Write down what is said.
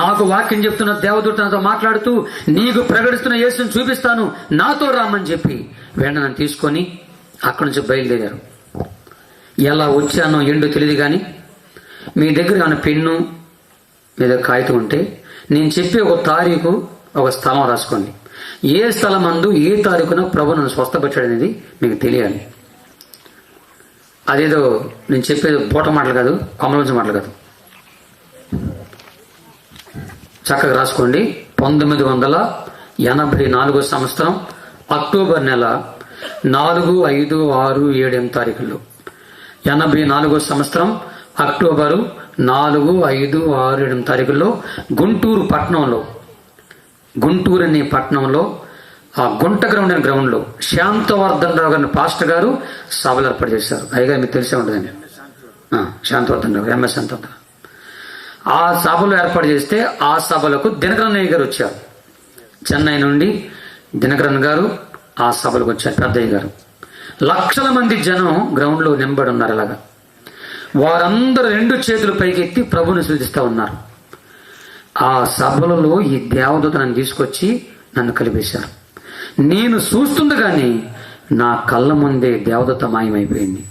నాకు వాక్యం చెప్తున్న దేవదూత నాతో మాట్లాడుతూ నీకు ప్రకటిస్తున్న యేసుని చూపిస్తాను నాతో రామని చెప్పి వెంటనే నన్ను తీసుకొని అక్కడి నుంచి బయలుదేరారు. ఎలా వచ్చానో ఏంటో తెలియదు కానీ మీ దగ్గర ఏమైనా పెన్ను మీ దగ్గర కాగితం ఉంటే నేను చెప్పే ఒక తారీఖు ఒక స్థలం రాసుకోండి. ఏ స్థలం అందు ఏ తారీఖున ప్రభు నన్ను స్వస్థపరిచాడు అనేది మీకు తెలియాలి. అదేదో నేను చెప్పేది పూట మాటలు కాదు కొమ్మలోంచి మాటలు కాదు. చక్కగా రాసుకోండి. పంతొమ్మిది వందల ఎనభై నాలుగో సంవత్సరం అక్టోబర్ నెల నాలుగు ఐదు ఆరు ఏడు ఎనిమిది తారీఖుల్లో. ఎనభై నాలుగో సంవత్సరం అక్టోబరు నాలుగు ఐదు ఆరు ఏడు తారీఖుల్లో గుంటూరు పట్టణంలో గుంటూరు అనే పట్టణంలో ఆ గుంట గ్రౌండ్ అనే గ్రౌండ్లో శాంతవర్ధన్ రావు గారిని పాస్టర్ గారు సభలు ఏర్పాటు చేశారు. అయ్యగా మీకు తెలిసే ఉంటుందండి. శాంతవర్ధన్ రావు ఎంఎస్ శాంతవర్ధన్ ఆ సభలు ఏర్పాటు చేస్తే ఆ సభలకు దినకరన్నయ్య గారు వచ్చారు. చెన్నై నుండి దినకరన్ గారు ఆ సభలకు వచ్చారు. పెద్దయ్య గారు. లక్షల మంది జనం గ్రౌండ్లో నింబడి ఉన్నారు అలాగా. వారందరూ రెండు చేతులు పైకెత్తి ప్రభుని సూచిస్తూ ఉన్నారు. ఆ సభలలో ఈ దేవదూత నన్ను తీసుకొచ్చి నన్ను కలిపేశారు. నేను చూస్తుండగానే నా కళ్ళ ముందే దేవదూత మాయమైపోయింది.